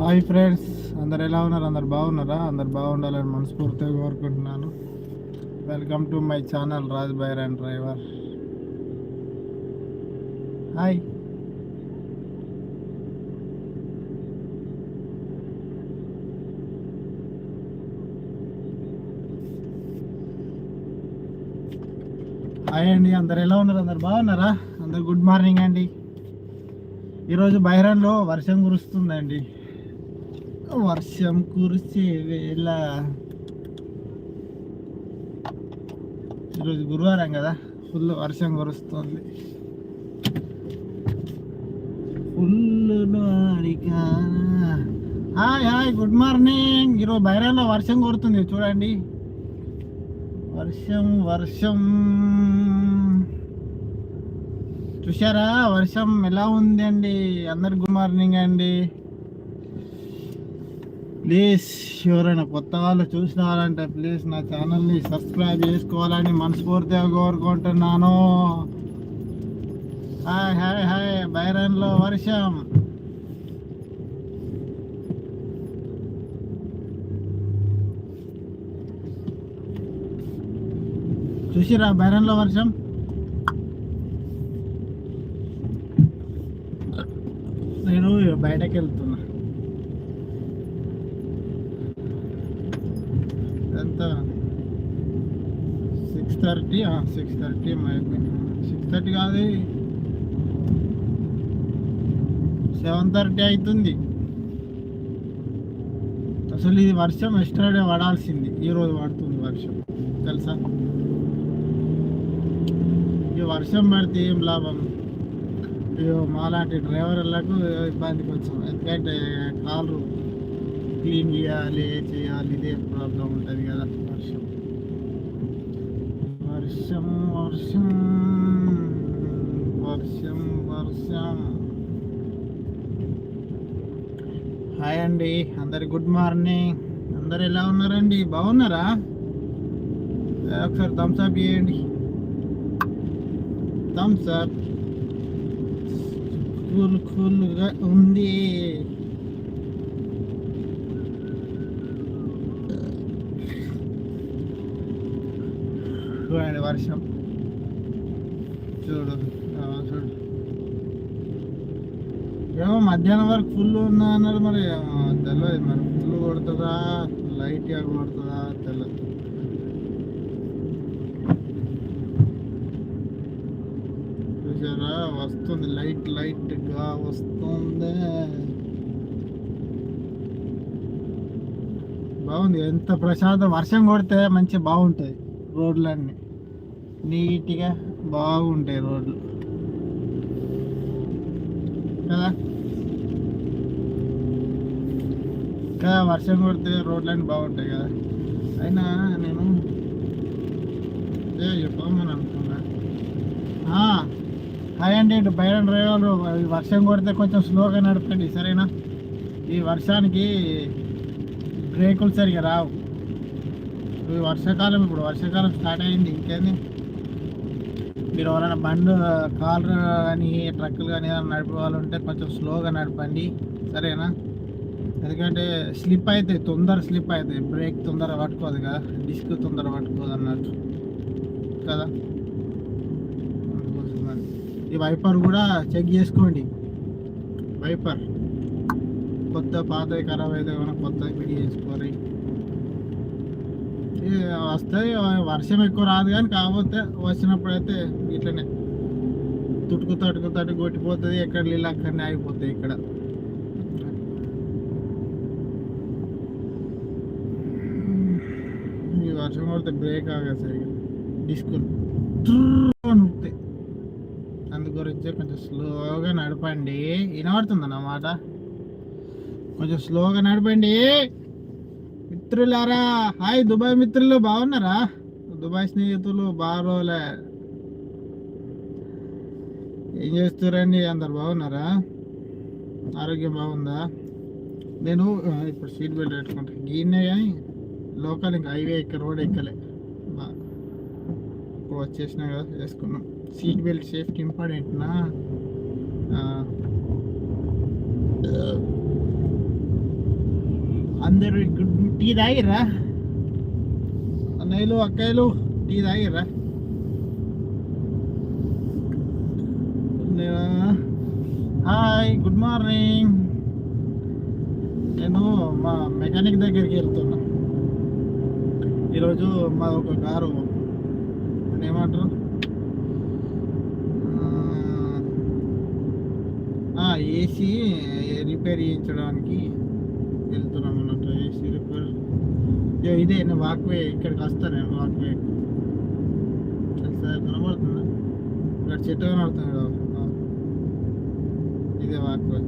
Hi friends అందరు ఎలా ఉన్నారు? అందరు బాగున్నారా? అందరు బాగుండాలని మనస్ఫూర్తిగా కోరుకుంటున్నాను. Welcome to my channel Raj బైర్ and driver hi hi అండి అందరు ఎలా ఉన్నారు? అందరు బాగున్నారా? అందరు గుడ్ మార్నింగ్ అండి. ఈరోజు బైరాన్లో వర్షం కురుస్తుందండి. వర్షం కురిసే వేళ. ఈరోజు గురువారం కదా ఫుల్ వర్షం కురుస్తుంది. Full hi hi good morning. ఈరోజు బైరాన్లో వర్షం కురుతుంది చూడండి. వర్షం వర్షం. చూసారా వర్షం ఎలా ఉంది అండి అందరు గుడ్ మార్నింగ్ అండి. ప్లీజ్ ఎవరైనా కొత్త వాళ్ళు చూసిన వాళ్ళంటే ప్లీజ్ నా ఛానల్ని సబ్స్క్రైబ్ చేసుకోవాలని మనస్ఫూర్తిగా కోరుకుంటున్నాను. హాయ్ హాయ్ హాయ్ బైరన్లో వర్షం. చూసిరా బైరన్లో వర్షం? నేను బయటకు వెళ్తున్నాను ఎంత six thirty six thirty six thirty కాదు. సెవెన్ థర్టీ అవుతుంది అసలు ఇది వర్షం ఎస్టర్డే పడాల్సింది. ఈరోజు పడుతుంది వర్షం. తెలుసా? ఈ వర్షం పడితే ఏం లాభం? మాలాంటి డ్రైవర్లకు ఇబ్బందికి వచ్చాం. ఎందుకంటే కాలు క్లీన్ చేయాలి చేయాలి ఇదే ప్రాబ్లం ఉంటుంది కదా వర్షం. వర్షం వర్షం వర్షం వర్షం. హాయ్ అండి అందరి గుడ్ మార్నింగ్. అందరు ఎలా ఉన్నారండి? బాగున్నారా? ఒకసారి థమ్స్ అప్ చేయండి. థమ్స్ అప్ కూల్ కూల్గా ఉంది. చూడండి వర్షం. చూడు చూడు. ఏమో మధ్యాహ్నం వరకు ఫుల్ ఉన్నా అన్నారు మరి. ఏమో తెలియదు మరి. ఫుల్ కొడుతుందా? లైట్గా కొడుతుందా? తెలియదు చూసారా? వస్తుంది. లైట్ లైట్గా వస్తుంది. బాగుంది. ఎంత ప్రశాంతం. వర్షం కొడితే మంచి బాగుంటుంది రోడ్లన్నీ. నీట్గా బాగుంటాయి రోడ్లు. కదా? కదా వర్షం కొడితే రోడ్లన్నీ బాగుంటాయి కదా? అయినా నేను అదే చెప్పమని అనుకున్నా. హాయ్ అండి ఇటు బయట డ్రైవర్లు వర్షం కొడితే కొంచెం స్లోగా నడపండి సరేనా? ఈ వర్షానికి బ్రేకులు సరిగా రావు. ఈ వర్షాకాలం ఇప్పుడు వర్షాకాలం స్టార్ట్ అయింది ఇంకేంది? మీరు ఎవరైనా బండ్ కార్లు కానీ ట్రక్కులు కానీ ఏదైనా నడిపే వాళ్ళు ఉంటే కొంచెం స్లోగా నడపండి. సరేనా? ఎందుకంటే స్లిప్ అవుతాయి తొందర స్లిప్ అవుతాయి బ్రేక్ తొందర పట్టుకోదు కదా డిస్క్ తొందర పట్టుకోదు అన్నట్టు. కదా? ఈ వైపర్ కూడా చెక్ చేసుకోండి. వైపర్. కొత్త పాత ఖరాబ్ అయితే ఏమైనా కొత్త పిడి చేసుకోవాలి. వస్తాయి వర్షం ఎక్కువ రాదు కానీ కాకపోతే వచ్చినప్పుడు అయితే ఇట్లనే తుటుకు తటుకు తటుకు కొట్టిపోతుంది ఎక్కడ నీళ్ళు అక్కడనే ఆగిపోతాయి ఇక్కడ. ఈ వర్షం కొడితే బ్రేక్ ఆగదు సరిగా. డిస్కులు నొక్కుతాయి. అందు గురించి కొంచెం స్లోగా నడపండి. వినబడుతుంది అన్నమాట కొంచెం స్లోగా నడపండి. మిత్రులారా హాయ్ దుబాయ్ మిత్రులు బాగున్నారా? దుబాయ్ స్నేహితులు బాగోలే ఏం చేస్తారండి అందరు బాగున్నారా? ఆరోగ్యం బాగుందా? నేను ఇప్పుడు సీట్ బెల్ట్ పెట్టుకుంటా. గీనే కానీ లోకల్ ఇంకా హైవే ఎక్క రోడ్ ఎక్కలే. బా- ఇప్పుడు వచ్చేసినా కదా వేసుకున్నాం. సీట్ బెల్ట్ సేఫ్టీ ఇంపార్టెంట్నా? అందరు గుడ్ టీ తాగిర్రా? అన్నయ్యలు అక్కయ్యలు టీ తాగిర్రా? Hi good morning. నేను మా మెకానిక్ దగ్గరికి వెళ్తున్నా. ఈరోజు మా ఒక కారు. ఏమంటారు? ఏసీ రిపేర్ చేయించడానికి వెళ్తున్నాం అన్నట్టు ఏసీ రిపేర్. ఇదో నేను వాక్వే ఇక్కడికి వస్తాను వాక్వే. తెలుసా కనబడుతుందా? ఇక్కడ చెట్టు కనబడుతుంది కదా. ఇదే వాక్వే.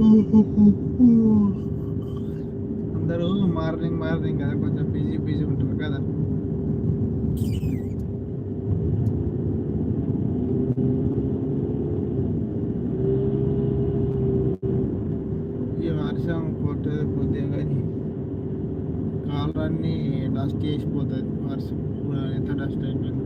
అందరూ మార్నింగ్ మార్నింగ్ కదా కొంచెం బిజీ బిజీ ఉంటారు కదా ఈ వర్షం కొట్టేది కొద్దిగా కానీ అన్ని డస్ట్ చేసిపోతుంది వర్షం ఎంత డస్ట్ అయిపోయింది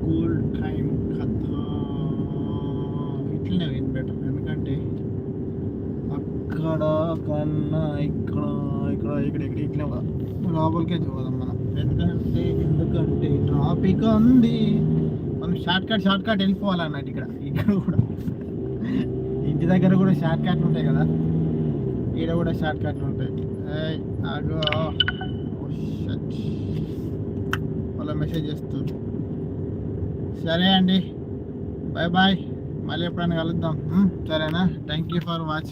ఫుల్ టైం కథ. ఎందుకంటే అక్కడ కన్నా ఇక్కడ ఇక్కడ ఇక్కడ ఇక్కడ ఇట్లా లోపలికే చూద్దాం మనం. ఎందుకంటే ఎందుకంటే ట్రాఫిక్ ఉంది. మనం షార్ట్ కట్ షార్ట్ కట్ వెళ్ళిపోవాలన్నట్టు ఇక్కడ. ఇక్కడ కూడా. ఇంటి దగ్గర కూడా షార్ట్ కట్లు ఉంటాయి కదా. ఇక్కడ కూడా షార్ట్ కట్లు ఉంటాయి. ఏయ్, ఆగు. వాళ్ళ మెసేజ్ చేస్తారు సరే అండి. బాయ్ బాయ్ మళ్ళీ ఎప్పుడైనా కలుద్దాం. సరేనా? Thank you for watching